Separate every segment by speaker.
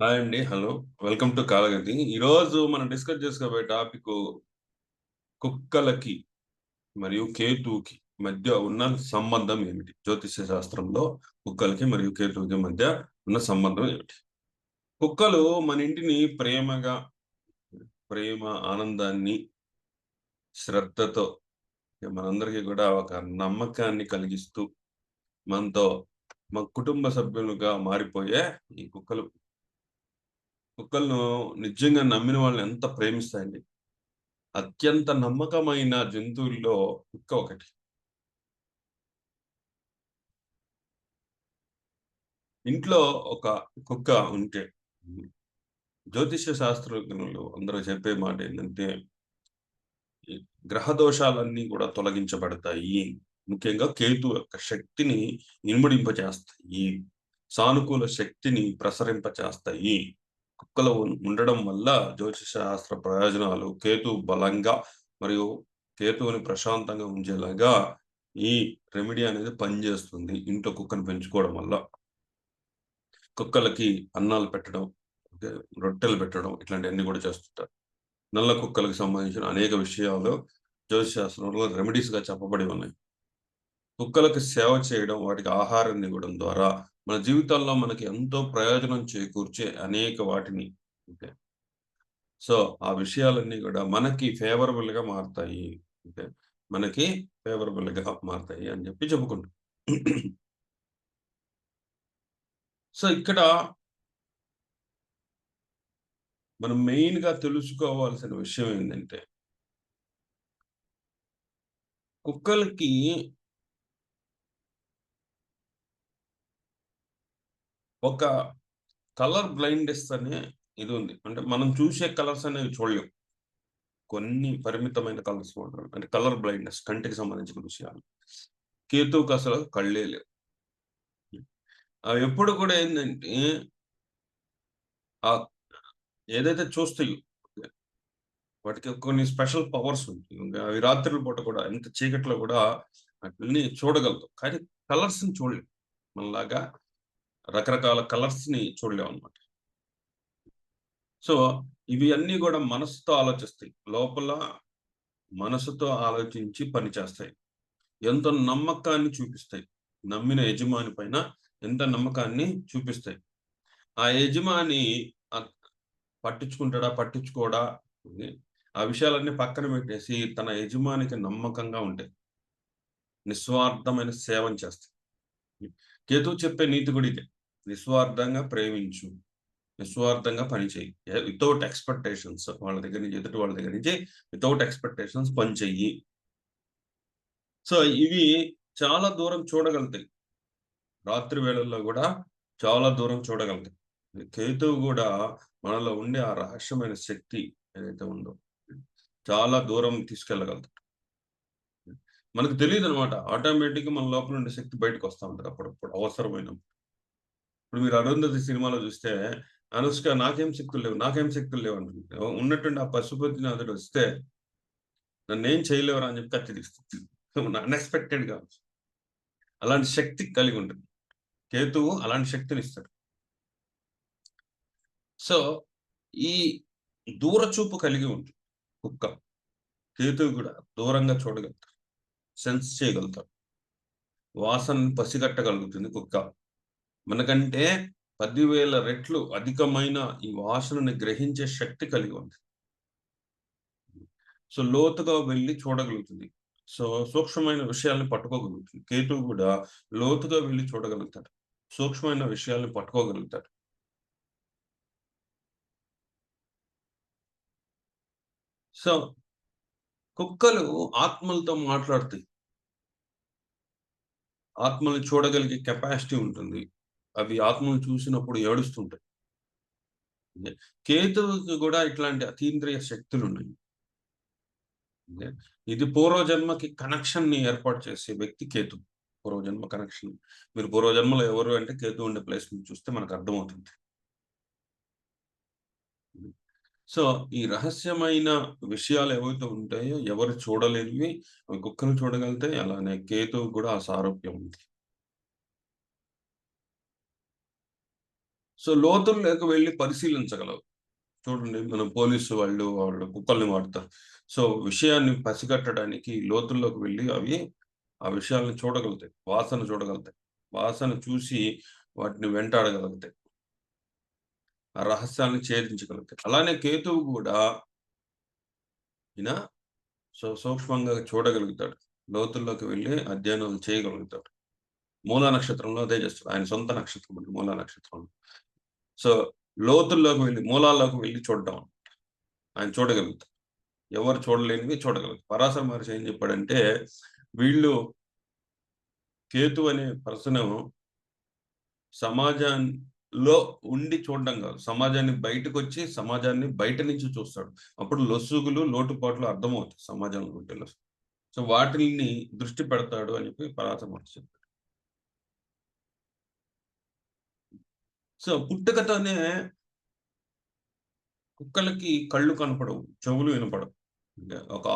Speaker 1: Hi అండి. Hello. Welcome to Kalagathi. ఈరోజు మనం డిస్కస్ చేసుకోబోయే టాపిక్ కుక్కలకి మరియు కేతువుకి మధ్య ఉన్న సంబంధం ఏమిటి? జ్యోతిష్య శాస్త్రంలో కుక్కలకి మరియు కేతువుకి మధ్య ఉన్న సంబంధం ఏమిటి? కుక్కలు మన ఇంటిని ప్రేమగా ప్రేమ, ఆనందాన్ని, శ్రద్ధతో మనందరికీ కూడా ఒక నమ్మకాన్ని కలిగిస్తూ మనతో మా కుటుంబ సభ్యులుగా మారిపోయే ఈ కుక్కలు కుక్కలను నిజంగా నమ్మిన వాళ్ళని ఎంత ప్రేమిస్తాయండి. అత్యంత నమ్మకమైన జంతువుల్లో కుక్క ఒకటి. ఇంట్లో ఒక కుక్క ఉంటే జ్యోతిష్య శాస్త్రజ్ఞులు అందరూ చెప్పే మాట ఏంటంటే ఈ గ్రహ దోషాలన్నీ కూడా తొలగించబడతాయి. ముఖ్యంగా కేతు యొక్క శక్తిని ఇనుమడింపజేస్తాయి. సానుకూల శక్తిని ప్రసరింపచేస్తాయి. కుక్కలు ఉండడం వల్ల జ్యోతిష శాస్త్ర ప్రయోజనాలు కేతు బలంగా మరియు కేతువుని ప్రశాంతంగా ఉంచేలాగా ఈ రెమెడీ అనేది పనిచేస్తుంది. ఇంట్లో కుక్కను పెంచుకోవడం వల్ల. కుక్కలకి అన్నాలు పెట్టడం, రొట్టెలు పెట్టడం ఇట్లాంటివన్నీ కూడా చేస్తుంటారు. నల్ల కుక్కలకు సంబంధించిన అనేక విషయాలు జ్యోతిష శాస్త్రంలో రెమెడీస్‌గా చెప్పబడి ఉన్నాయి. కుక్కలకు సేవ చేయడం, వాటికి ఆహారాన్ని ఇవ్వడం ద్వారా మన జీవితాల్లో మనకి ఎంతో ప్రయోజనం చేకూర్చే అనేక వాటిని ఓకే. సో, ఆ విషయాలన్నీ కూడా మనకి ఫేవరబుల్‌గా మారుతాయి ఓకే. మనకి ఫేవరబుల్‌గా మారుతాయి అని చెప్పి చెప్పుకుంటాం. సో, ఇక్కడ మనం మెయిన్‌గా తెలుసుకోవాల్సిన విషయం ఏంటంటే కుక్కలకి ఒక కలర్ బ్లైండ్‌నెస్ అనే ఇది ఉంది. అంటే మనం చూసే కలర్స్ అనేవి చూడలేం. కొన్ని పరిమితమైన కలర్స్ మాత్రమే. అంటే కలర్ బ్లైండ్‌నెస్ కంటికి సంబంధించిన విషయాలు. కేతువుకి అసలు కళ్ళే లేవు. అవి ఎప్పుడు కూడా ఏంటంటే ఆ ఏదైతే చూస్తాయో వాటికి కొన్ని స్పెషల్ పవర్స్ ఉంటాయి. అవి రాత్రుల పూట కూడా ఎంత చీకట్లో కూడా వాటిని చూడగలదు. కానీ కలర్స్‌ని చూడలేము మనలాగా రకరకాల కలర్స్‌ని చూడలేమన్నమాట. సో, ఇవి అన్నీ కూడా మనసుతో ఆలోచిస్తాయి. లోపల మనసుతో ఆలోచించి పని చేస్తాయి. ఎంతో నమ్మకాన్ని చూపిస్తాయి. నమ్మిన యజమాని పైన ఎంత నమ్మకాన్ని చూపిస్తాయి. ఆ యజమాని పట్టించుకుంటాడా? పట్టించుకోడా? ఆ విషయాలన్నీ పక్కన పెట్టేసి తన యజమానికి నమ్మకంగా ఉంటాయి. నిస్వార్థమైన సేవం చేస్తాయి. కేతు చెప్పే నీతి కూడా ఇదే. నిస్వార్థంగా ప్రేమించు. నిస్వార్థంగా పనిచేయి వితౌట్ ఎక్స్‌పెక్టేషన్స్ వాళ్ళ దగ్గర నుంచి ఎదుటి వాళ్ళ దగ్గర నుంచి వితౌట్ ఎక్స్‌పెక్టేషన్స్ పనిచేయి సో, ఇవి చాలా దూరం చూడగలుగుతాయి. రాత్రి వేళల్లో కూడా చాలా దూరం చూడగలుగుతాయి. కేతువు కూడా మనలో ఉండే ఆ రహస్యమైన శక్తి ఏదైతే ఉందో చాలా దూరం తీసుకెళ్ళగలుగుతాడు. మనకు తెలీదనమాట. ఆటోమేటిక్‌గా మన లోపల ఉండే శక్తి బయటకొస్తా ఉంటుంది అప్పుడప్పుడు అవసరమైనప్పుడు. ఇప్పుడు మీరు 'అరుంధతి' సినిమాలో చూస్తే అనుష్క నాకేం శక్తులు లేవు, నాకేం శక్తులు లేవు అంటుంది. ఉన్నటువంటి ఆ పశుపతినాథుడు వస్తే నన్నేం చేయలేవరా అని చెప్పి కత్తి తీస్తుంది. అన్‌ఎక్స్‌పెక్టెడ్‌గా. అలాంటి శక్తి కలిగి ఉంటుంది. కేతువు అలాంటి శక్తిని ఇస్తాడు సో, ఈ దూరచూపు కలిగి ఉంటుంది కుక్క. కేతువు కూడా దూరంగా చూడగలుగుతారు సెన్స్ చేయగలుగుతారు వాసనను పసిగట్టగలుగుతుంది కుక్క. మనకంటే పదివేల రెట్లు అధికమైన ఈ వాసనని గ్రహించే శక్తి కలిగి ఉంది. సో, లోతుగా వెళ్ళి చూడగలుగుతుంది. సో, సూక్ష్మమైన విషయాల్ని పట్టుకోగలుగుతుంది. కేతు కూడా లోతుగా వెళ్ళి చూడగలుగుతాడు. సూక్ష్మమైన విషయాల్ని పట్టుకోగలుగుతాడు. సో, కుక్కలు ఆత్మలతో మాట్లాడతాయి. ఆత్మల్ని చూడగలిగే కెపాసిటీ ఉంటుంది. అవి ఆత్మను చూసినప్పుడు ఏడుస్తుంటాయి. కేతువుకి కూడా ఇట్లాంటి అతీంద్రియ శక్తులు ఉన్నాయి ఇది పూర్వజన్మకి కనెక్షన్‌ని ఏర్పాటు చేసే వ్యక్తి కేతు పూర్వజన్మ కనెక్షన్. మీరు పూర్వజన్మలో ఎవరు అంటే కేతు ఉండే ప్లేస్‌ని చూస్తే మనకు అర్థమవుతుంది. సో, ఈ రహస్యమైన విషయాలు ఏవైతే ఉంటాయో ఎవరు చూడలేనివి అవి కుక్కలు అలానే కేతువు కూడా ఆ సారూప్యం ఉంది. సో లోతుల్లోకి వెళ్ళి పరిశీలించగలవు. చూడండి మనం పోలీసు వాళ్ళు వాళ్ళు కుక్కల్ని వాడతారు. సో విషయాన్ని పసిగట్టడానికి లోతుల్లోకి వెళ్ళి అవి ఆ విషయాలను చూడగలుగుతాయి. వాసన చూడగలుగుతాయి. వాసన చూసి వాటిని వెంటాడగలుగుతాయి ఆ రహస్యాన్ని ఛేదించగలుగుతాయి. అలానే కేతువు కూడా ఈయన సో సూక్ష్మంగా చూడగలుగుతాడు. లోతుల్లోకి వెళ్ళి అధ్యయనం చేయగలుగుతాడు. మూల నక్షత్రంలో అదే చేస్తాడు. ఆయన సొంత నక్షత్రం అండి మూల నక్షత్రంలో. సో లోతుల్లోకి వెళ్ళి మూలాల్లోకి వెళ్ళి చూడడం. ఆయన చూడగలుగుతారు ఎవరు చూడలేనివి చూడగలుగుతారు. పరాశర మహర్షి ఏం చెప్పాడంటే వీళ్ళు కేతు అనే పర్సన్ సమాజంలో ఉండి చూడడం కాదు. సమాజాన్ని బయటకు వచ్చి సమాజాన్ని బయట నుంచి చూస్తాడు. అప్పుడు లొసుగులు లోటుపాట్లు అర్థమవుతాయి సమాజంలో ఉంటే సో వాటిని దృష్టి పెడతాడు అని చెప్పి పరాశర మహర్షి సో పుట్టుకతోనే కుక్కలకి కళ్ళు కనపడవు చెవులు వినపడవు. ఒక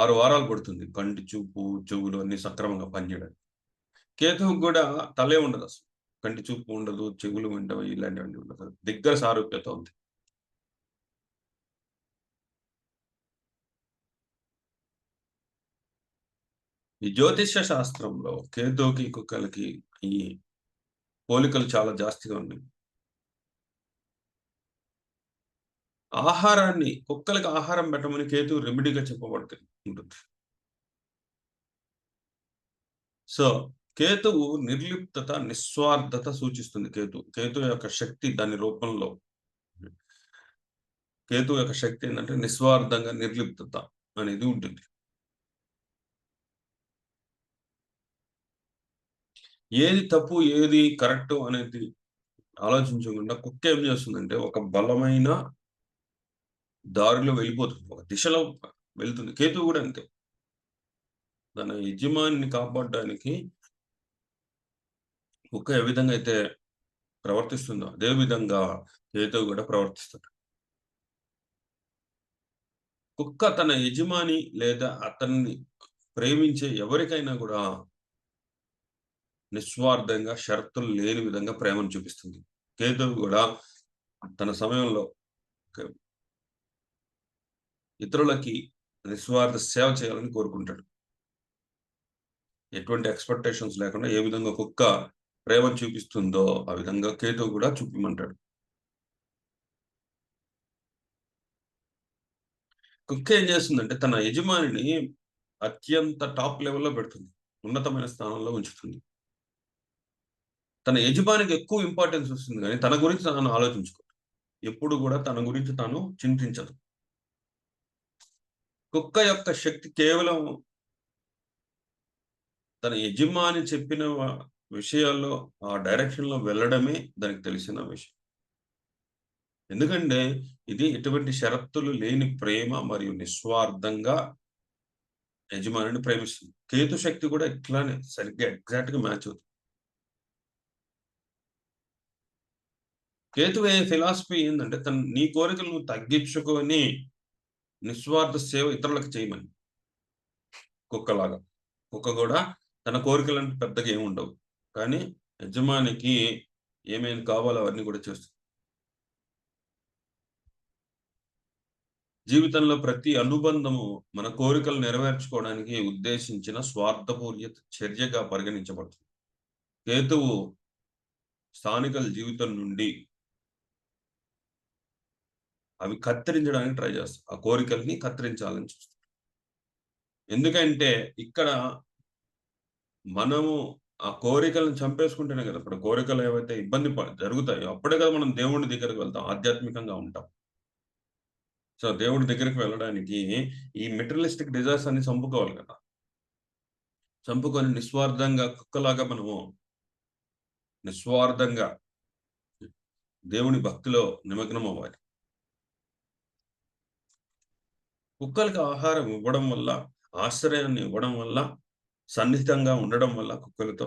Speaker 1: ఆరు వారాలు పడుతుంది కంటి చూపు చెవులు అన్ని సక్రమంగా పనిచేయడానికి కేతువుకు కూడా తలే ఉండదు అసలు. కంటి చూపు ఉండదు చెవులు ఉండవు ఇలాంటివన్నీ ఉండదు దగ్గర సారూప్యత ఉంది. ఈ జ్యోతిష్య శాస్త్రంలో కేతువుకి కుక్కలకి ఈ పోలికలు చాలా జాస్తిగా ఉన్నాయి. ఆహారాన్ని కుక్కలకి ఆహారం పెట్టమని కేతు రెమెడీగా చెప్పబడుతుంది ఉంటుంది సో కేతువు నిర్లిప్తత నిస్వార్థత సూచిస్తుంది కేతు. కేతు యొక్క శక్తి దాని రూపంలో. కేతు యొక్క శక్తి ఏంటంటే నిస్వార్థంగా నిర్లిప్తత అనేది ఉంటుంది. ఏది తప్పు ఏది కరెక్ట్ అనేది ఆలోచించకుండా కుక్క ఏం చేస్తుందంటే ఒక బలమైన దారిలో వెళ్ళిపోతుంది. ఒక దిశలో వెళ్తుంది. కేతు కూడా అంతే. తన యజమానిని కాపాడడానికి కుక్క ఏ విధంగా అయితే ప్రవర్తిస్తుందో అదే విధంగా కేతువు కూడా ప్రవర్తిస్తాడు. కుక్క తన యజమాని లేదా అతన్ని ప్రేమించే ఎవరికైనా కూడా నిస్వార్థంగా షరతులు లేని విధంగా ప్రేమను చూపిస్తుంది. కేతువు కూడా తన సమయంలో ఇతరులకి నిస్వార్థ సేవ చేయాలని కోరుకుంటాడు. ఎటువంటి ఎక్స్పెక్టేషన్స్ లేకుండా ఏ విధంగా కుక్క ప్రేమ చూపిస్తుందో ఆ విధంగా కేతువు కూడా చూపిమంటాడు. కుక్క ఏం చేస్తుందంటే తన యజమానిని అత్యంత టాప్ లెవెల్లో పెడుతుంది. ఉన్నతమైన స్థానంలో ఉంచుతుంది. తన యజమానికి ఎక్కువ ఇంపార్టెన్స్ వస్తుంది కానీ తన గురించి తను ఆలోచించుకో ఎప్పుడు కూడా తన గురించి తాను చింతించదు. కుక్క యొక్క శక్తి కేవలం తన యజమాని చెప్పిన విషయాల్లో ఆ డైరెక్షన్లో వెళ్ళడమే దానికి తెలిసిన విషయం. ఎందుకంటే ఇది ఎటువంటి షరతులు లేని ప్రేమ మరియు నిస్వార్థంగా యజమానిని ప్రేమిస్తుంది. కేతు శక్తి కూడా ఇట్లానే సరిగ్గా ఎగ్జాక్ట్గా మ్యాచ్ అవుతుంది. కేతువే ఫిలాసఫీ ఏంటంటే తన నీ కోరికలు నువ్వు తగ్గించుకొని నిస్వార్థ సేవ ఇతరులకు చేయమని. కుక్కలాగా. కుక్క కూడా తన కోరికలంటే పెద్దగా ఏమి ఉండవు. కానీ యజమానికి ఏమేమి కావాలో అవన్నీ కూడా చేస్తుంది. జీవితంలో ప్రతి అనుబంధము మన కోరికలు నెరవేర్చుకోవడానికి ఉద్దేశించిన స్వార్థపూర్యత చర్యగా పరిగణించబడుతుంది. కేతువు స్థానికల జీవితం నుండి అవి కత్తిరించడానికి ట్రై చేస్తాం. ఆ కోరికల్ని కత్తిరించాలని చూస్తారు ఎందుకంటే ఇక్కడ మనము ఆ కోరికలను చంపేసుకుంటేనే కదా ఇప్పుడు కోరికలు ఏవైతే ఇబ్బంది జరుగుతాయో అప్పుడే కదా మనం దేవుడి దగ్గరికి వెళ్తాం ఆధ్యాత్మికంగా ఉంటాం. సో దేవుడి దగ్గరికి వెళ్ళడానికి ఈ మెటీరియలిస్టిక్ డిజైర్స్ అన్ని చంపుకోవాలి కదా. చంపుకొని నిస్వార్థంగా కుక్కలాగా మనము నిస్వార్థంగా దేవుని భక్తిలో నిమగ్నం అవ్వాలి కుక్కలకు ఆహారం ఇవ్వడం వల్ల ఆశ్రయాన్ని ఇవ్వడం వల్ల సన్నిహితంగా ఉండడం వల్ల కుక్కలతో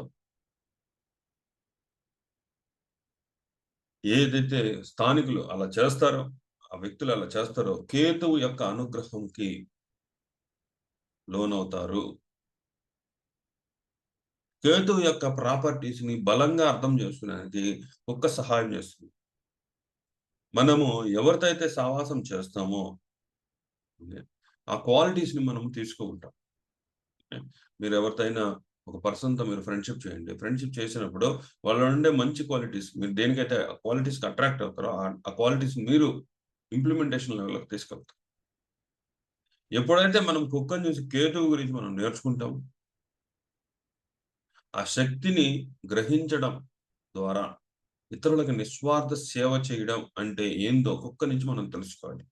Speaker 1: ఏదైతే స్థానికులు అలా చేస్తారో ఆ వ్యక్తులు అలా చేస్తారో కేతువు యొక్క అనుగ్రహంకి లోనవుతారు కేతువు యొక్క ప్రాపర్టీస్‌ని బలంగా అర్థం చేసుకోవడానికి కుక్క సహాయం చేస్తుంది. మనము ఎవరితో అయితే సావాసం చేస్తామో ఆ క్వాలిటీస్‌ని మనం తీసుకుంటాం. మీరు ఎవరితోనైనా ఒక పర్సన్‌తో మీరు ఫ్రెండ్‌షిప్ చేయండి. ఫ్రెండ్‌షిప్ చేసినప్పుడు వాళ్ళు ఉండే మంచి క్వాలిటీస్ మీరు దేనికైతే ఆ క్వాలిటీస్‌కి అట్రాక్ట్ అవుతారో ఆ క్వాలిటీస్ మీరు ఇంప్లిమెంటేషన్ లెవెల్కి తీసుకెళ్తారు. ఎప్పుడైతే మనం కుక్కని చూసి కేతువు గురించి మనం నేర్చుకుంటాం ఆ శక్తిని గ్రహించడం ద్వారా ఇతరులకు నిస్వార్థ సేవ చేయడం అంటే ఏందో కుక్క నుంచి మనం తెలుసుకోవాలి.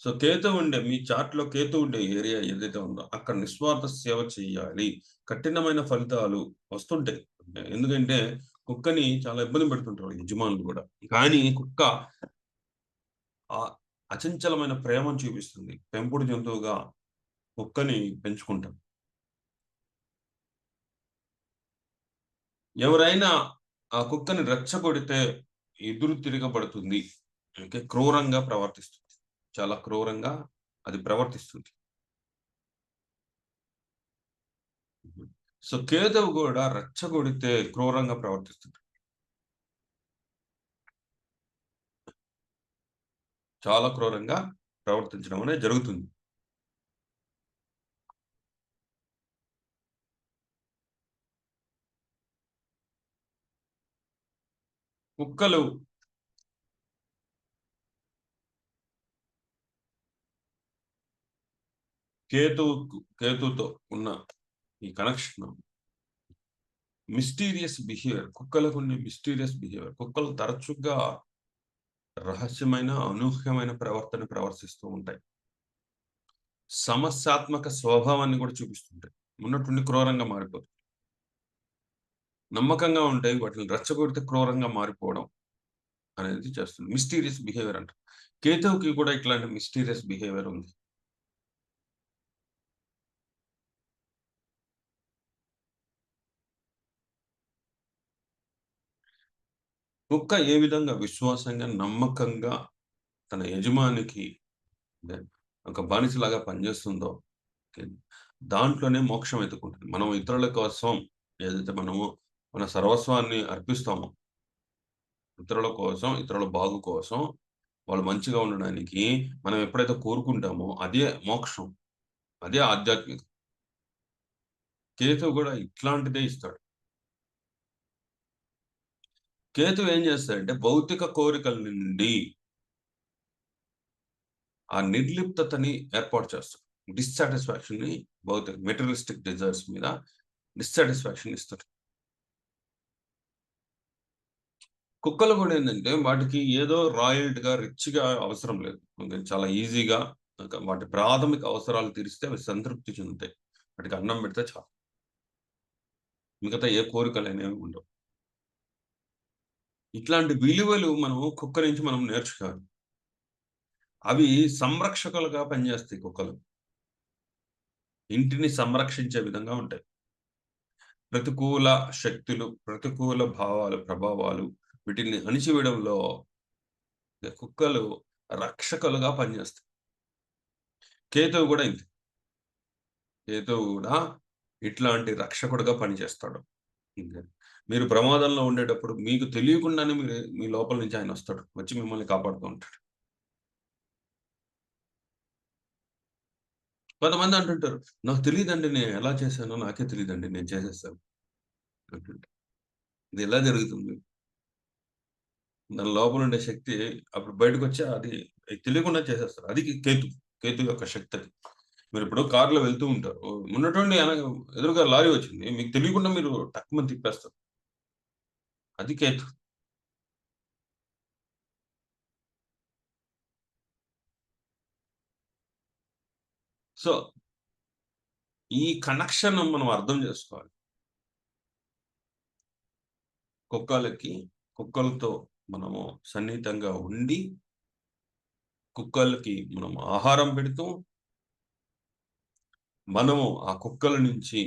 Speaker 1: సో, కేతు ఉండే మీ చార్ట్‌లో కేతు ఉండే ఏరియా ఏదైతే ఉందో అక్కడ నిస్వార్థ సేవ చేయాలి. కఠినమైన ఫలితాలు వస్తుంటాయి. ఎందుకంటే కుక్కని చాలా ఇబ్బంది పెడుతుంటారు యజమానులు కూడా కానీ కుక్క ఆ అచంచలమైన ప్రేమను చూపిస్తుంది. పెంపుడు జంతువుగా కుక్కని పెంచుకుంటాం. ఎవరైనా ఆ కుక్కని రెచ్చగొడితే ఎదురు తిరగబడుతుంది. ఓకే. క్రూరంగా ప్రవర్తిస్తుంది. చాలా క్రూరంగా అది ప్రవర్తిస్తుంది. సో, కేదవ్ గూడా రెచ్చగొడితే క్రూరంగా ప్రవర్తిస్తుంది. చాలా క్రూరంగా ప్రవర్తించడం అనేది జరుగుతుంది. కుక్కలు కేతువుకు కేతుతో ఉన్న ఈ కనెక్షన్ మిస్టీరియస్ బిహేవియర్ కుక్కలకుండే మిస్టీరియస్ బిహేవియర్ కుక్కలు తరచుగా రహస్యమైన, అనూహ్యమైన ప్రవర్తన ప్రవర్తిస్తూ ఉంటాయి. సమస్యాత్మక స్వభావాన్ని కూడా చూపిస్తుంటాయి. ఉన్నట్టుండి క్రూరంగా మారిపోతుంది నమ్మకంగా ఉంటాయి. వాటిని రెచ్చగొడితే క్రూరంగా మారిపోవడం అనేది చేస్తుంది. మిస్టీరియస్ బిహేవియర్ అంటారు. కేతువుకి కూడా ఇట్లాంటి మిస్టీరియస్ బిహేవియర్ ఉంది. కుక్క ఏ విధంగా విశ్వాసంగా, నమ్మకంగా తన యజమానికి ఒక బానిసలాగా పనిచేస్తుందో దాంట్లోనే మోక్షం ఎత్తుకుంటుంది మనం ఇతరుల కోసం ఏదైతే మనము మన సర్వస్వాన్ని అర్పిస్తామో ఇతరుల కోసం, ఇతరుల బాగు కోసం, వాళ్ళు మంచిగా ఉండడానికి మనం ఎప్పుడైతే కోరుకుంటామో అదే మోక్షం. అదే ఆధ్యాత్మికత. కేతు కూడా ఇట్లాంటిదే ఇస్తాడు. కేతు ఏం చేస్తాడంటే భౌతిక కోరికల నుండి ఆ నిర్లిప్తతని ఏర్పాటు చేస్తాడు. డిస్సాటిస్ఫాక్షన్‌ని భౌతిక మెటీరియలిస్టిక్ డిజైర్స్ మీద డిస్సాటిస్ఫాక్షన్ ఇస్తాడు. కుక్కలు కూడా ఏంటంటే వాటికి ఏదో రాయల్ట్‌గా, రిచ్‌గా అవసరం లేదు. చాలా ఈజీగా వాటి ప్రాథమిక అవసరాలు తీరిస్తే అవి సంతృప్తి చెందుతాయి. వాటికి అన్నం పెడితే చాలు. మిగతా ఏ కోరికలు అనేవి ఉండవు. ఇట్లాంటి విలువలు మనం కుక్క నుంచి మనం నేర్చుకోవాలి. అవి సంరక్షకులుగా పనిచేస్తాయి కుక్కలు. ఇంటిని సంరక్షించే విధంగా ఉంటాయి. ప్రతికూల శక్తులు, ప్రతికూల భావాలు, ప్రభావాలు వీటిని అణిచివేయడంలో కుక్కలు రక్షకులుగా పనిచేస్తాయి. కేతువు కూడా ఇంతే. కేతువు కూడా ఇట్లాంటి రక్షకుడుగా పనిచేస్తాడు. ఇంకా మీరు ప్రమాదంలో ఉండేటప్పుడు మీకు తెలియకుండానే మీరు మీ లోపల నుంచి ఆయనొస్తాడు. వచ్చి మిమ్మల్ని కాపాడుతూ ఉంటాడు. కొంతమంది అంటుంటారు. నాకు తెలియదండి నేను ఎలా చేశానో నాకే తెలియదండి నేను చేసేస్తాను అంటుంటారు. ఇది ఎలా జరుగుతుంది? దాని లోపల ఉండే శక్తి అప్పుడు బయటకొచ్చి అది తెలియకుండా చేసేస్తారు. అది కేతు. కేతు యొక్క శక్తి అది. మీరిప్పుడు కార్‌లో వెళ్తూ ఉంటారు. ఉన్నటువంటి ఎదురుగా లారీ వచ్చింది. మీకు తెలియకుండా మీరు టక్కుమని తిప్పేస్తారు. అది కేతు. సో ఈ కనెక్షన్ మనం అర్థం చేసుకోవాలి. కుక్కలకి కుక్కలతో మనము సన్నిహితంగా ఉండి కుక్కలకి మనం ఆహారం పెడుతూ మనము ఆ కుక్కల నుంచి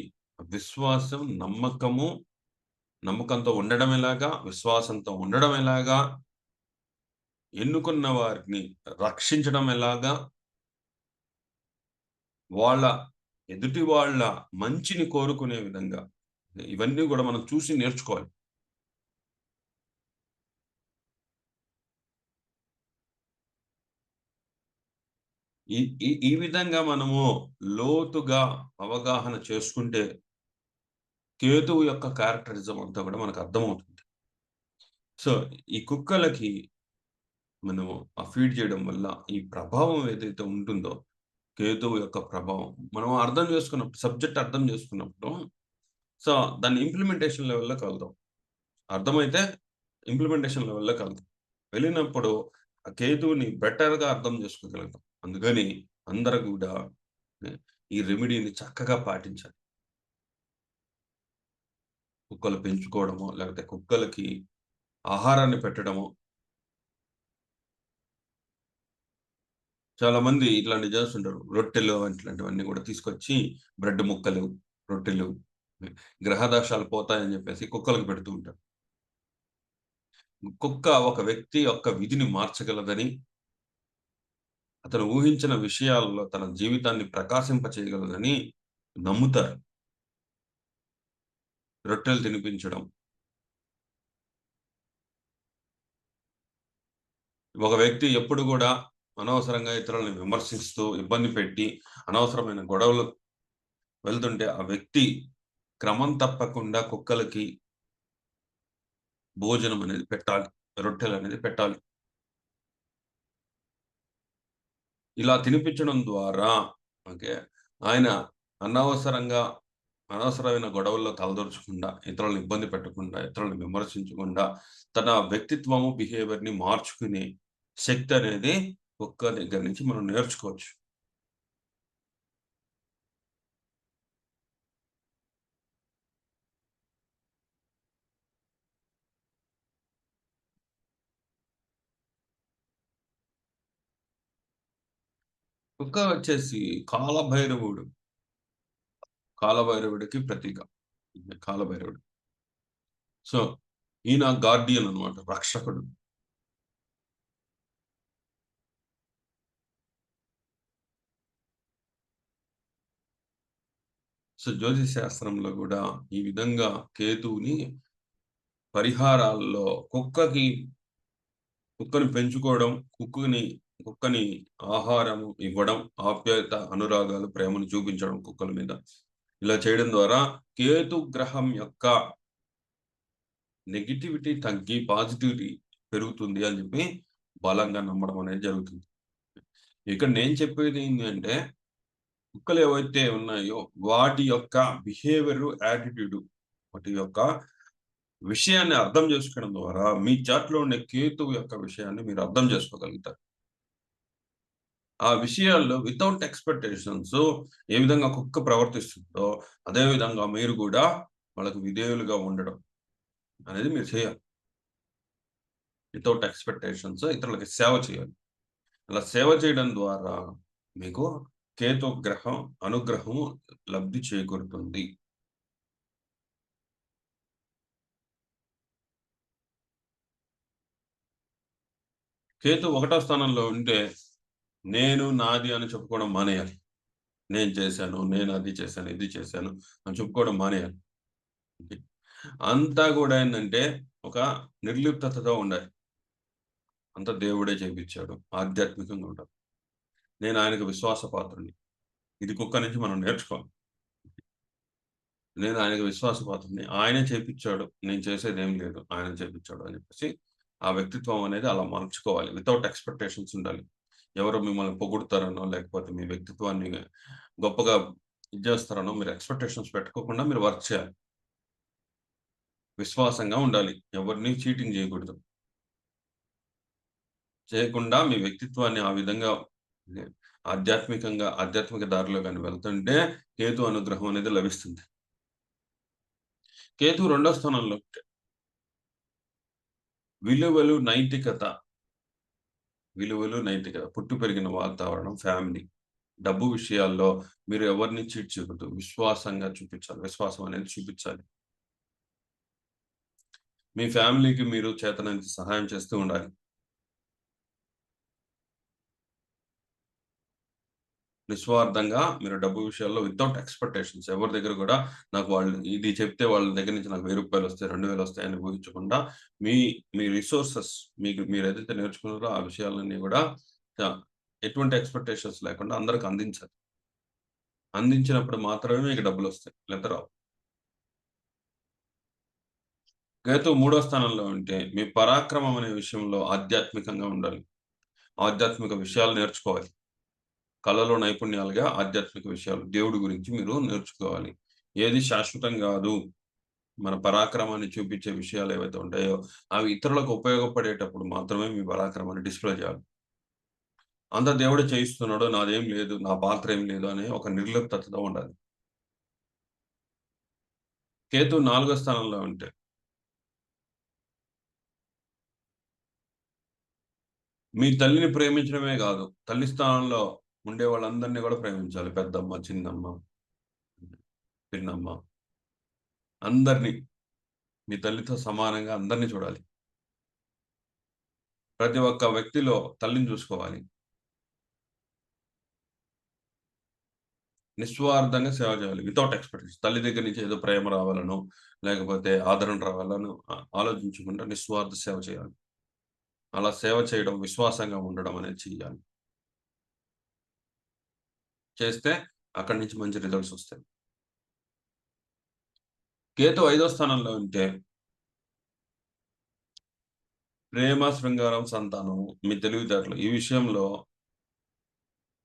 Speaker 1: విశ్వాసం, నమ్మకము, నమ్మకంతో ఉండడం ఎలాగా, విశ్వాసంతో ఉండడం ఎలాగా, ఎన్నుకున్న వారిని రక్షించడం ఎలాగా? వాళ్ళ ఎదుటి వాళ్ళ మంచిని కోరుకునే విధంగా. ఇవన్నీ కూడా మనం చూసి నేర్చుకోవాలి. ఈ ఈ ఈ విధంగా మనము లోతుగా అవగాహన చేసుకుంటే కేతువు యొక్క క్యారెక్టరిజం అంతా కూడా మనకు అర్థమవుతుంది. సో ఈ కుక్కలకి మనము ఆ ఫీడ్ చేయడం వల్ల ఈ ప్రభావం ఏదైతే ఉంటుందో కేతువు యొక్క ప్రభావం మనం అర్థం చేసుకున్నప్పుడు సబ్జెక్ట్ అర్థం చేసుకున్నప్పుడు సో దాన్ని ఇంప్లిమెంటేషన్ లెవెల్లో కలుద్దాం. అర్థమైతే ఇంప్లిమెంటేషన్ లెవెల్లో కలుద్దాం. వెళ్ళినప్పుడు ఆ కేతువుని బెటర్గా అర్థం చేసుకోగలుగుతాం. అందుకని అందరూ కూడా ఈ రెమెడీని చక్కగా పాటించాలి. కుక్కలు పెంచుకోవడమో లేకపోతే కుక్కలకి ఆహారాన్ని పెట్టడమో. చాలామంది ఇట్లాంటివి చేస్తుంటారు. రొట్టెలు ఇట్లాంటివన్నీ కూడా తీసుకొచ్చి బ్రెడ్ ముక్కలు రొట్టెలు గ్రహదోషాలు పోతాయని చెప్పేసి కుక్కలకు పెడుతూ ఉంటారు. కుక్క ఒక వ్యక్తి యొక్క విధిని మార్చగలదని అతను ఊహించిన విషయాల్లో తన జీవితాన్ని ప్రకాశింప చేయగలదని నమ్ముతారు. రొట్టెలు తినిపించడం. ఒక వ్యక్తి ఎప్పుడు కూడా అనవసరంగా ఇతరులను విమర్శిస్తూ ఇబ్బంది పెట్టి అనవసరమైన గొడవలు వెళ్తుంటే ఆ వ్యక్తి క్రమం తప్పకుండా కుక్కలకి భోజనం అనేది పెట్టాలి రొట్టెలు అనేది పెట్టాలి. ఇలా తినిపించడం ద్వారా ఓకే ఆయన అనవసరంగా అనవసరమైన గొడవల్లో తలదొరచకుండా ఇతరులను ఇబ్బంది పెట్టకుండా ఇతరులను విమర్శించకుండా తన వ్యక్తిత్వము బిహేవియర్ని మార్చుకునే శక్తి అనేది కుక్క దగ్గర నుంచి మనం నేర్చుకోవచ్చు. కుక్క వచ్చేసి కాలభైరవుడు. కాలభైరవుడికి ప్రతీక. కాలభైరవుడు. సో ఈయన గార్డియన్ అనమాట రక్షకుడు. సో జ్యోతిష్ శాస్త్రంలో కూడా ఈ విధంగా కేతువుని పరిహారాల్లో కుక్కకి కుక్కని పెంచుకోవడం కుక్కని కుక్కని ఆహారం ఇవ్వడం ఆప్యాయత అనురాగాలు ప్రేమను చూపించడం కుక్కల మీద. ఇలా చేయడం ద్వారా కేతు గ్రహం యొక్క నెగిటివిటీ తగ్గి పాజిటివిటీ పెరుగుతుంది అని చెప్పి బలంగా నమ్మడం అనేది జరుగుతుంది. ఇక్కడ నేను చెప్పేది ఏంటంటే కుక్కలు ఏవైతే ఉన్నాయో వాటి యొక్క బిహేవియర్ యాటిట్యూడ్ వాటి యొక్క విషయాన్ని అర్థం చేసుకోవడం ద్వారా మీ చాట్లో ఉండే కేతువు యొక్క విషయాన్ని మీరు అర్థం చేసుకోగలుగుతారు. ఆ విషయాల్లో వితౌట్ ఎక్స్పెక్టేషన్స్ ఏ విధంగా కుక్క ప్రవర్తిస్తుందో అదే విధంగా మీరు కూడా వాళ్ళకు విధేయులుగా ఉండడం అనేది మీరు చేయాలి. వితౌట్ ఎక్స్పెక్టేషన్స్ ఇతరులకి సేవ చేయాలి. అలా సేవ చేయడం ద్వారా మీకు కేతు గ్రహం అనుగ్రహం లబ్ధి చేకూరుతుంది. కేతు ఒకటో స్థానంలో ఉంటే నేను నాది అని చెప్పుకోవడం మానేయాలి. నేను చేశాను నేను అది చేశాను ఇది చేశాను అని చెప్పుకోవడం మానేయాలి. అంతా కూడా ఏంటంటే ఒక నిర్లిప్తతో ఉండాలి. అంత దేవుడే చేపించాడు ఆధ్యాత్మికంగా ఉండాలి. నేను ఆయనకు విశ్వాసపాత్రుని ఇది కుక్క నుంచి మనం నేర్చుకోవాలి. నేను ఆయనకు విశ్వాసపాత్రుని ఆయనే చేపించాడు నేను చేసేది ఏం లేదు ఆయన చేపించాడు అని చెప్పేసి ఆ వ్యక్తిత్వం అనేది అలా మార్చుకోవాలి. వితౌట్ ఎక్స్పెక్టేషన్స్ ఉండాలి. ఎవరు మిమ్మల్ని పొగుడతారనో లేకపోతే మీ వ్యక్తిత్వాన్ని గొప్పగా ఇది చేస్తారనో మీరు ఎక్స్పెక్టేషన్స్ పెట్టుకోకుండా మీరు వర్క్ చేయాలి. విశ్వాసంగా ఉండాలి. ఎవరిని చీటింగ్ చేయకూడదు. చేయకుండా మీ వ్యక్తిత్వాన్ని ఆ విధంగా ఆధ్యాత్మికంగా ఆధ్యాత్మిక దారిలో కానీ వెళ్తుంటే కేతు అనుగ్రహం అనేది లభిస్తుంది. కేతు రెండో స్థానంలో ఉంటే విలువలు నైతికత విలువలు నైతికత పుట్టు పెరిగిన వాతావరణం ఫ్యామిలీ. డబ్బు విషయాల్లో మీరు ఎవరిని చీట్ చేయకూడదు విశ్వాసంగా చూపించాలి. విశ్వాసం అనేది చూపించాలి. మీ ఫ్యామిలీకి మీరు చేతనంత సహాయం చేస్తూ ఉండాలి. నిస్వార్థంగా మీరు డబ్బు విషయాల్లో వితౌట్ ఎక్స్‌పెక్టేషన్స్ ఎవరి దగ్గర కూడా నాకు వాళ్ళు ఇది చెప్తే వాళ్ళ దగ్గర నుంచి నాకు వెయ్యి రూపాయలు వస్తాయి, రెండు వేలు వస్తాయి అని ఊహించకుండా మీ మీ రిసోర్సెస్ మీకు మీరు ఏదైతే నేర్చుకున్నారో ఆ విషయాలన్నీ కూడా ఎటువంటి ఎక్స్‌పెక్టేషన్స్ లేకుండా అందరికి అందించాలి. అందించినప్పుడు మాత్రమే మీకు డబ్బులు వస్తాయి లేతే రావు. గేతు మూడో స్థానంలో ఉంటే మీ పరాక్రమం అనే విషయంలో ఆధ్యాత్మికంగా ఉండాలి. ఆధ్యాత్మిక విషయాలు నేర్చుకోవాలి. కళలో నైపుణ్యాలుగా ఆధ్యాత్మిక విషయాలు దేవుడి గురించి మీరు నేర్చుకోవాలి. ఏది శాశ్వతం కాదు మన పరాక్రమాన్ని చూపించే విషయాలు ఏవైతే ఉంటాయో అవి ఇతరులకు ఉపయోగపడేటప్పుడు మాత్రమే మీ పరాక్రమాన్ని డిస్‌ప్లే చేయాలి. అంత దేవుడే చేయిస్తున్నాడు. నాదేం లేదు. నా పాత్ర ఏం లేదు అనే ఒక నిర్లిప్తతతో ఉండాలి. కేతు నాలుగో స్థానంలో ఉంటే మీ తల్లిని ప్రేమించడమే కాదు తల్లి స్థానంలో ఉండే వాళ్ళందరినీ కూడా ప్రేమించాలి. పెద్దమ్మ, చిన్నమ్మ, పిన్నమ్మ. అందరిని. మీ తల్లితో సమానంగా అందరిని చూడాలి. ప్రతి ఒక్క వ్యక్తిలో తల్లిని చూసుకోవాలి. నిస్వార్థంగా సేవ చేయాలి. Without expectation. తల్లి దగ్గర నుంచి ఏదో ప్రేమ రావాలనో, లేకపోతే ఆదరణ రావాలనో ఆలోచించకుండా నిస్వార్థ సేవ చేయాలి. అలా సేవ చేయడం, విశ్వాసంగా ఉండడం అనేది చేయాలి చేస్తే అక్కడి నుంచి మంచి రిజల్ట్స్ వస్తాయి. కేతు ఐదో స్థానంలో ఉంటే ప్రేమ, శృంగారం, సంతానం, మీ తెలివితేటలు ఈ విషయంలో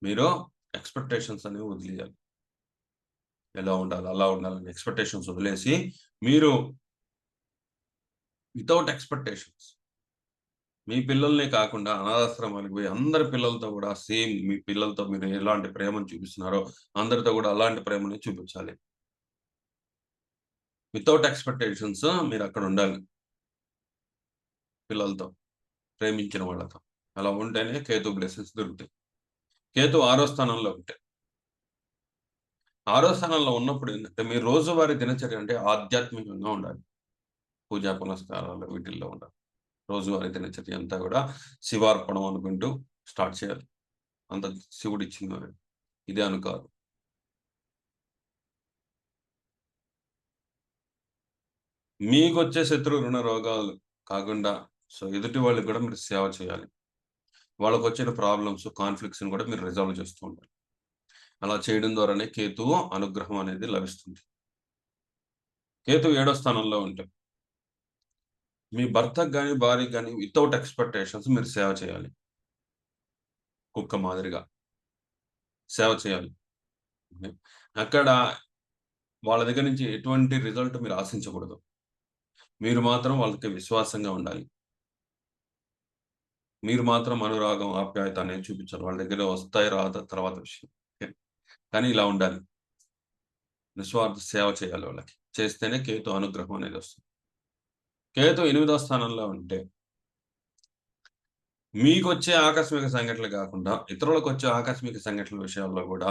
Speaker 1: మీరు ఎక్స్‌పెక్టేషన్స్ అనేవి వదిలేయాలి. ఎలా ఉండాలి, అలా ఉండాలని ఎక్స్‌పెక్టేషన్స్ వదిలేసి మీరు వితౌట్ ఎక్స్‌పెక్టేషన్స్ మీ పిల్లల్నే కాకుండా అనాథాశ్రమానికి పోయి అందరి పిల్లలతో కూడా సేమ్ మీ పిల్లలతో మీరు ఎలాంటి ప్రేమను చూపిస్తున్నారో అందరితో కూడా అలాంటి ప్రేమని చూపించాలి. వితౌట్ ఎక్స్‌పెక్టేషన్స్ మీరు అక్కడ ఉండాలి. పిల్లలతో. ప్రేమించిన వాళ్ళతో. అలా ఉంటేనే కేతు బ్లెస్సింగ్స్ దొరుకుతాయి. కేతు ఆరో స్థానంలో ఉంటే ఆరో స్థానంలో ఉన్నప్పుడు ఏంటంటే మీ రోజువారీ దినచర్య అంటే ఆధ్యాత్మికంగా ఉండాలి. పూజా పునస్కారాలు వీటిల్లో ఉండాలి. రోజువారీ దినచర్య అంతా కూడా శివార్పణం అనుకుంటూ స్టార్ట్ చేయాలి. అంత శివుడు ఇచ్చింది ఇదే అని కాదు. మీకొచ్చే శత్రు రుణ రోగాలు కాకుండా సో ఎదుటి వాళ్ళకి కూడా మీరు సేవ చేయాలి. వాళ్ళకొచ్చిన ప్రాబ్లమ్స్, కాన్‌ఫ్లిక్ట్స్‌ని కూడా మీరు రిజాల్వ్ చేస్తూ ఉండాలి. అలా చేయడం ద్వారానే కేతువు అనుగ్రహం అనేది లభిస్తుంది. కేతు ఏడో స్థానంలో ఉంటే మీ భర్తకు కానీ భార్యకి కానీ వితౌట్ ఎక్స్‌పెక్టేషన్స్ మీరు సేవ చేయాలి. కుక్క మాదిరిగా. సేవ చేయాలి. అక్కడ వాళ్ళ దగ్గర నుంచి ఎటువంటి రిజల్ట్ మీరు ఆశించకూడదు. మీరు మాత్రం వాళ్ళకి విశ్వాసంగా ఉండాలి. మీరు మాత్రం అనురాగం, ఆప్యాయత అనేది చూపించాలి. వాళ్ళ దగ్గర వస్తాయి రాత తర్వాత విషయం. కానీ ఇలా ఉండాలి. నిస్వార్థ సేవ చేయాలి వాళ్ళకి. చేస్తేనే కేతు అనుగ్రహం అనేది వస్తుంది. కేతు ఎనిమిదో స్థానంలో ఉంటే మీకొచ్చే ఆకస్మిక సంఘటనలు కాకుండా ఇతరులకొచ్చే ఆకస్మిక సంఘటనల విషయాల్లో కూడా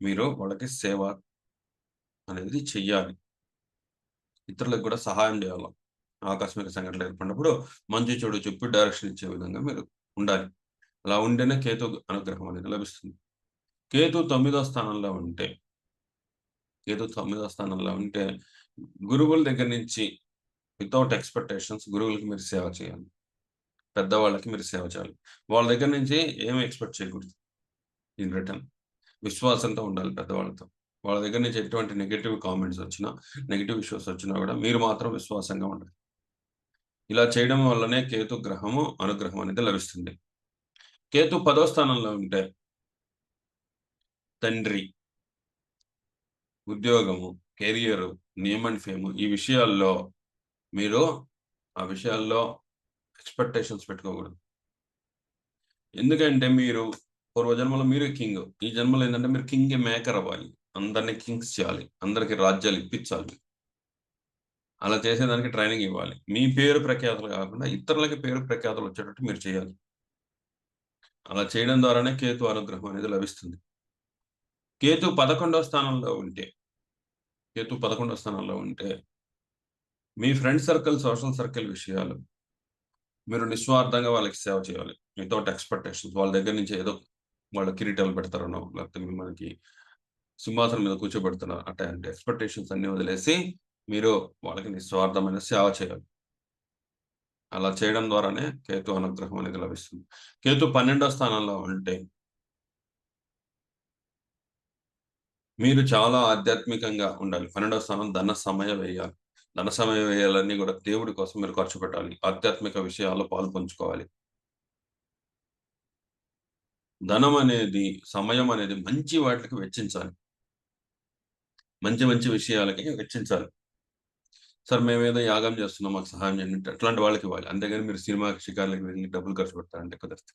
Speaker 1: మీరు వాళ్ళకి సేవ అనేది చెయ్యాలి. ఇతరులకు కూడా సహాయం చేయాలి ఆకస్మిక సంఘటనలు ఏర్పడినప్పుడు మంచి చెడు చెప్పి డైరెక్షన్ ఇచ్చే విధంగా మీరు ఉండాలి. అలా ఉంటేనే కేతు అనుగ్రహం అనేది లభిస్తుంది. కేతు తొమ్మిదో స్థానంలో ఉంటే కేతు తొమ్మిదో స్థానంలో ఉంటే గురువుల దగ్గర నుంచి వితౌట్ ఎక్స్‌పెక్టేషన్స్ గురువులకి మీరు సేవ చేయాలి. పెద్దవాళ్ళకి మీరు సేవ చేయాలి. వాళ్ళ దగ్గర నుంచి ఏమి ఎక్స్‌పెక్ట్ చేయకూడదు. In return. విశ్వాసంతో ఉండాలి పెద్దవాళ్ళతో. వాళ్ళ దగ్గర నుంచి ఎటువంటి నెగిటివ్ కామెంట్స్ వచ్చినా, నెగిటివ్ ఇష్యూస్ వచ్చినా కూడా మీరు మాత్రం విశ్వాసంగా ఉండాలి. ఇలా చేయడం వల్లనే కేతు గ్రహము అనుగ్రహం అనేది లభిస్తుంది. కేతు పదో స్థానంలో ఉంటే తండ్రి ఉద్యోగము, కెరియరు, నేమ్ అండ్ ఫేమ్ ఈ విషయాల్లో మీరు ఆ విషయాల్లో ఎక్స్‌పెక్టేషన్స్ పెట్టుకోకూడదు. ఎందుకంటే మీరు పూర్వజన్మలో మీరే కింగ్. ఈ జన్మలో ఏంటంటే మీరు కింగ్ మేకర్ అవ్వాలి. అందరిని కింగ్స్ చేయాలి. అందరికి రాజ్యాలు ఇప్పించాలి. అలా చేసేదానికి ట్రైనింగ్ ఇవ్వాలి. మీ పేరు ప్రఖ్యాతులు కాకుండా ఇతరులకి పేరు ప్రఖ్యాతులు వచ్చేటట్టు మీరు చేయాలి. అలా చేయడం ద్వారానే కేతు అనుగ్రహం అనేది లభిస్తుంది. కేతు 11వ స్థానంలో ఉంటే కేతు 11వ స్థానంలో ఉంటే మీ ఫ్రెండ్ సర్కిల్, సోషల్ సర్కిల్ విషయాలు మీరు నిస్వార్థంగా వాళ్ళకి సేవ చేయాలి. వితౌట్ ఎక్స్‌పెక్టేషన్స్ వాళ్ళ దగ్గర నుంచి ఏదో వాళ్ళ కిరీటాలు పెడతారనో లేకపోతే మిమ్మల్ని సింహాసనం మీద కూర్చోబెడుతున్నారు అట్లాంటి ఎక్స్పెక్టేషన్స్ అన్ని వదిలేసి మీరు వాళ్ళకి నిస్వార్థమైన సేవ చేయాలి. అలా చేయడం ద్వారానే కేతు అనుగ్రహం అనేది లభిస్తుంది. కేతు పన్నెండో స్థానంలో ఉంటే మీరు చాలా ఆధ్యాత్మికంగా ఉండాలి. పన్నెండో స్థానం ధన సమయ వేయాలి. ధన సమయ కూడా దేవుడి కోసం మీరు ఖర్చు పెట్టాలి. ఆధ్యాత్మిక విషయాల్లో పాలు పంచుకోవాలి. ధనం అనేది సమయం అనేది మంచి వాటికి వెచ్చించాలి. మంచి మంచి విషయాలకి వెచ్చించాలి. సార్ మేమేదో యాగం చేస్తున్నాం మాకు సహాయం చేయండి అట్లాంటి వాళ్ళకి ఇవ్వాలి. అంతేగాని మీరు సినిమా షికార్లకి వెళ్ళి డబ్బులు ఖర్చు పెడతారంటే కుదరదు.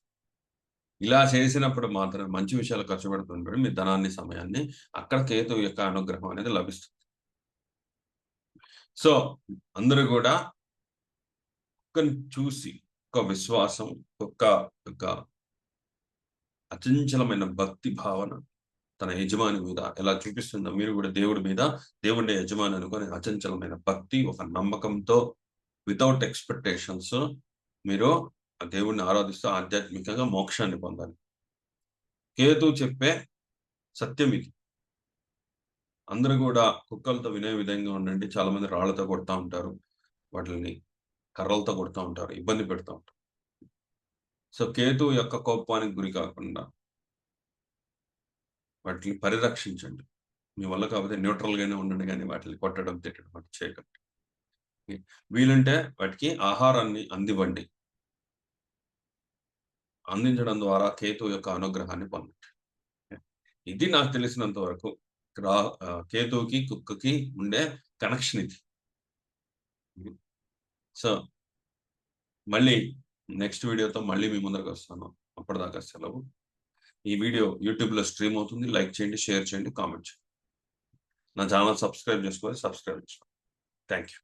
Speaker 1: ఇలా చేసినప్పుడు మాత్రమే మంచి విషయాలు ఖర్చు పెడుతుంటే మీ ధనాన్ని సమయాన్ని అక్కడ కేతు యొక్క అనుగ్రహం అనేది లభిస్తుంది. సో అందరూ కూడా ఒక్కని చూసి ఒక విశ్వాసం ఒక ఒక అచంచలమైన భక్తి భావన తన యజమాని మీద ఎలా చూపిస్తుందో మీరు కూడా దేవుడి మీద దేవుడి యజమాని అనుకుని అచంచలమైన భక్తి ఒక నమ్మకంతో వితౌట్ ఎక్స్పెక్టేషన్స్ మీరు ఆ దేవుడిని ఆరాధిస్తూ ఆధ్యాత్మికంగా మోక్షాన్ని పొందాలి. కేతు చెప్పే సత్యం ఇది. అందరూ కూడా కుక్కలతో వినే విధంగా ఉండండి. చాలా మంది రాళ్ళతో కొడతా ఉంటారు. వాటిని కర్రలతో కొడుతూ ఉంటారు. ఇబ్బంది పెడతా ఉంటారు. సో కేతు యొక్క కోపానికి గురి కాకుండా వాటిని పరిరక్షించండి. మీ వల్ల కాకపోతే న్యూట్రల్గానే ఉండండి కానీ వాటిని కొట్టడం తిట్టడం వాటి చేయకండి. వీలుంటే వాటికి ఆహారాన్ని అందివ్వండి. అందించడం ద్వారా కేతు యొక్క అనుగ్రహాన్ని పొందండి. ఇది నాకు తెలిసినంత వరకు రా కేతువుకి కుక్కకి ఉండే కనెక్షన్ ఇది. సో మళ్ళీ నెక్స్ట్ వీడియోతో మళ్ళీ మీ ముందరకు వస్తాను. అప్పటిదాకా సెలవు. ఈ వీడియో యూట్యూబ్లో స్ట్రీమ్ అవుతుంది. లైక్ చేయండి షేర్ చేయండి కామెంట్ చేయండి. నా ఛానల్ సబ్స్క్రైబ్ చేసుకోవాలి సబ్స్క్రైబ్ చేసుకోండి థ్యాంక్ యూ